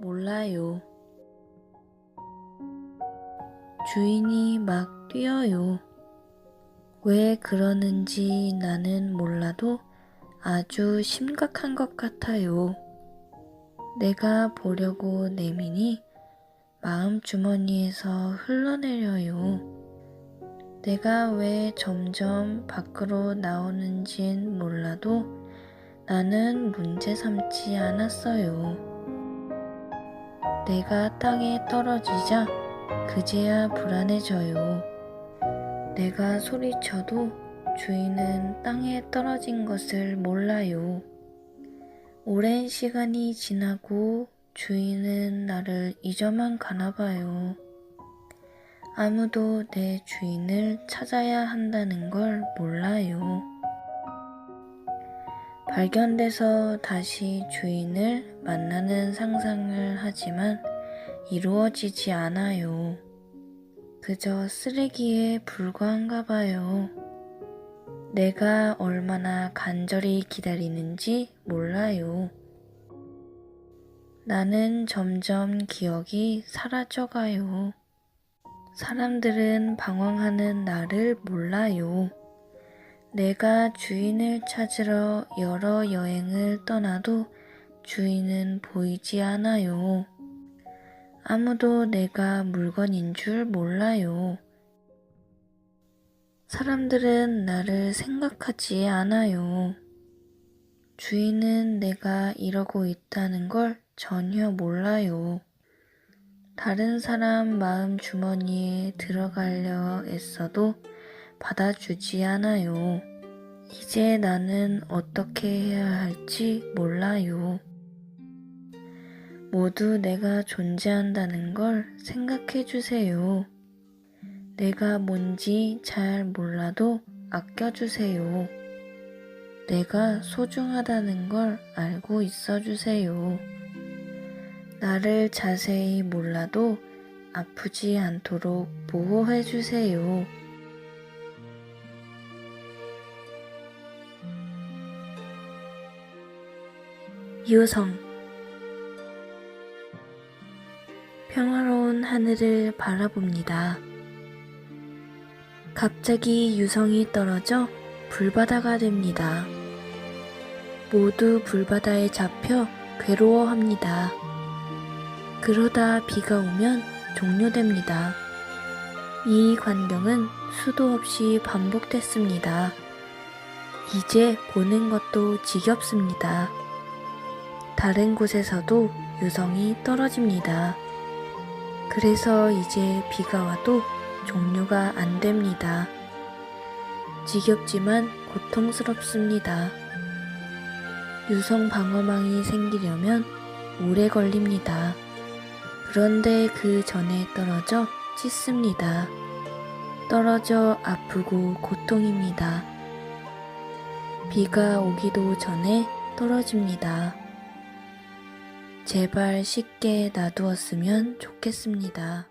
몰라요. 주인이 막 뛰어요. 왜 그러는지 나는 몰라도 아주 심각한 것 같아요. 내가 보려고 내미니 마음 주머니에서 흘러내려요. 내가 왜 점점 밖으로 나오는진 몰라도 나는 문제 삼지 않았어요. 내가 땅에 떨어지자 그제야 불안해져요. 내가 소리쳐도 주인은 땅에 떨어진 것을 몰라요. 오랜 시간이 지나고 주인은 나를 잊어만 가나 봐요. 아무도 내 주인을 찾아야 한다는 걸 몰라요. 발견돼서 다시 주인을 만나는 상상을 하지만 이루어지지 않아요. 그저 쓰레기에 불과한가 봐요. 내가 얼마나 간절히 기다리는지 몰라요. 나는 점점 기억이 사라져가요. 사람들은 방황하는 나를 몰라요. 내가 주인을 찾으러 여러 여행을 떠나도 주인은 보이지 않아요. 아무도 내가 물건인 줄 몰라요. 사람들은 나를 생각하지 않아요. 주인은 내가 이러고 있다는 걸 전혀 몰라요. 다른 사람 마음 주머니에 들어가려 애써도 받아주지 않아요. 이제 나는 어떻게 해야 할지 몰라요. 모두 내가 존재한다는 걸 생각해 주세요. 내가 뭔지 잘 몰라도 아껴주세요. 내가 소중하다는 걸 알고 있어 주세요. 나를 자세히 몰라도 아프지 않도록 보호해 주세요. 유성 평화로운 하늘을 바라봅니다. 갑자기 유성이 떨어져 불바다가 됩니다. 모두 불바다에 잡혀 괴로워합니다. 그러다 비가 오면 종료됩니다. 이 광경은 수도 없이 반복됐습니다. 이제 보는 것도 지겹습니다. 다른 곳에서도 유성이 떨어집니다. 그래서 이제 비가 와도 종료가 안 됩니다. 지겹지만 고통스럽습니다. 유성 방어망이 생기려면 오래 걸립니다. 그런데 그 전에 떨어져 찢습니다. 떨어져 아프고 고통입니다. 비가 오기도 전에 떨어집니다. 제발 쉽게 놔두었으면 좋겠습니다.